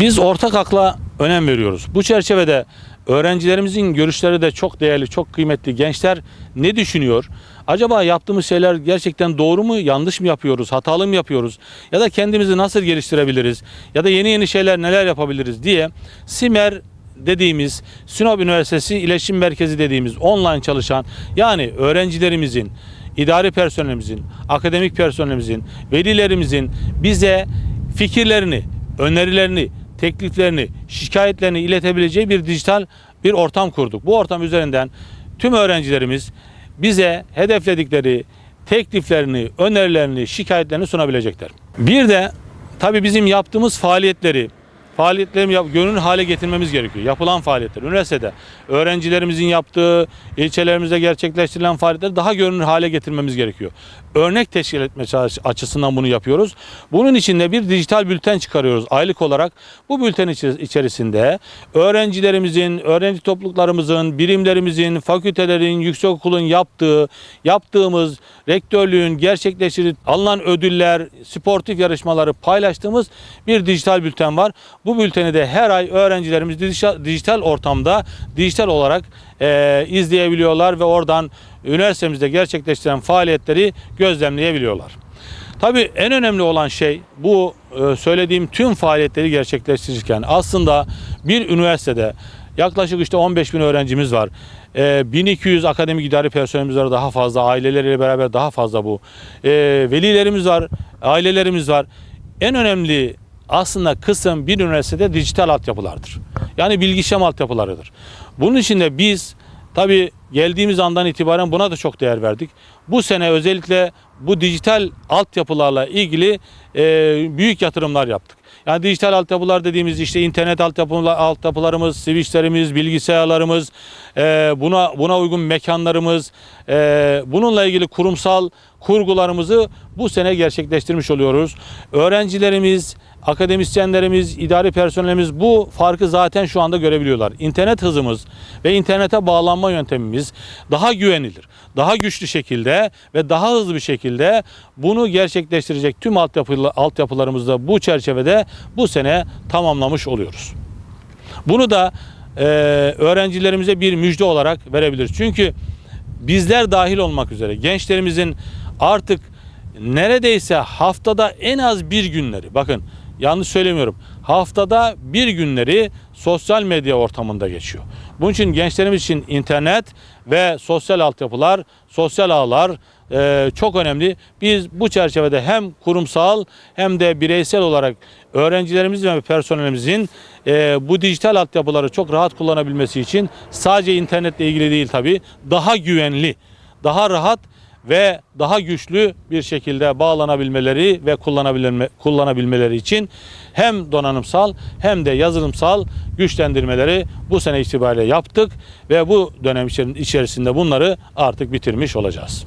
Biz ortak akla önem veriyoruz. Bu çerçevede öğrencilerimizin görüşleri de çok değerli, çok kıymetli. Gençler ne düşünüyor? Acaba yaptığımız şeyler gerçekten doğru mu, yanlış mı yapıyoruz, hatalı mı yapıyoruz? Ya da kendimizi nasıl geliştirebiliriz? Ya da yeni yeni şeyler neler yapabiliriz diye Simer dediğimiz Sinop Üniversitesi İletişim Merkezi dediğimiz online çalışan yani öğrencilerimizin idari personelimizin, akademik personelimizin, velilerimizin bize fikirlerini, önerilerini, tekliflerini, şikayetlerini iletebileceği bir dijital bir ortam kurduk. Bu ortam üzerinden tüm öğrencilerimiz bize hedefledikleri tekliflerini, önerilerini, şikayetlerini sunabilecekler. Bir de tabii bizim yaptığımız faaliyetleri faaliyetlerimi yap, gönül hale getirmemiz gerekiyor. Yapılan faaliyetler, üniversitede öğrencilerimizin yaptığı, ilçelerimizde gerçekleştirilen faaliyetleri daha görünür hale getirmemiz gerekiyor. Örnek teşkil etme açısından bunu yapıyoruz. Bunun için de bir dijital bülten çıkarıyoruz aylık olarak. Bu bülten içerisinde öğrencilerimizin, öğrenci topluluklarımızın, birimlerimizin, fakültelerin, yüksekokulun yaptığı, yaptığımız rektörlüğün gerçekleştirdiği alınan ödüller, sportif yarışmaları paylaştığımız bir dijital bülten var. Bu bülteni de her ay öğrencilerimiz dijital, ortamda dijital olarak eee, izleyebiliyorlar ve oradan üniversitemizde gerçekleştiren faaliyetleri gözlemleyebiliyorlar. Tabii en önemli olan şey bu e, söylediğim tüm faaliyetleri gerçekleştirirken aslında bir üniversitede yaklaşık işte 15 bin öğrencimiz var. E, 1200 akademik idari personelimiz var daha fazla. Aileleriyle beraber daha fazla bu. E, velilerimiz var, ailelerimiz var. En önemli aslında kısım bir üniversitede dijital altyapılardır. Yani bilgisayar altyapılarıdır. Bunun için de biz Tabii geldiğimiz andan itibaren buna da çok değer verdik. Bu sene özellikle bu dijital altyapılarla ilgili e, büyük yatırımlar yaptık. Yani dijital altyapılar dediğimiz işte internet altyapılar, altyapılarımız, switchlerimiz, bilgisayarlarımız, e, buna buna uygun mekanlarımız, e, bununla ilgili kurumsal kurgularımızı bu sene gerçekleştirmiş oluyoruz. Öğrencilerimiz, akademisyenlerimiz, idari personelimiz bu farkı zaten şu anda görebiliyorlar. İnternet hızımız ve internete bağlanma yöntemimiz daha güvenilir, daha güçlü şekilde ve daha hızlı bir şekilde bunu gerçekleştirecek tüm altyapı, altyapılarımızda bu çerçevede bu sene tamamlamış oluyoruz. Bunu da e, öğrencilerimize bir müjde olarak verebiliriz. Çünkü bizler dahil olmak üzere gençlerimizin artık neredeyse haftada en az bir günleri bakın yanlış söylemiyorum haftada bir günleri sosyal medya ortamında geçiyor. Bunun için gençlerimiz için internet ve sosyal altyapılar, sosyal ağlar e, çok önemli. Biz bu çerçevede hem kurumsal hem de bireysel olarak öğrencilerimizin ve personelimizin e, bu dijital altyapıları çok rahat kullanabilmesi için sadece internetle ilgili değil tabii daha güvenli, daha rahat ve daha güçlü bir şekilde bağlanabilmeleri ve kullanabilme, kullanabilmeleri için hem donanımsal hem de yazılımsal güçlendirmeleri bu sene itibariyle yaptık ve bu dönem içerisinde bunları artık bitirmiş olacağız.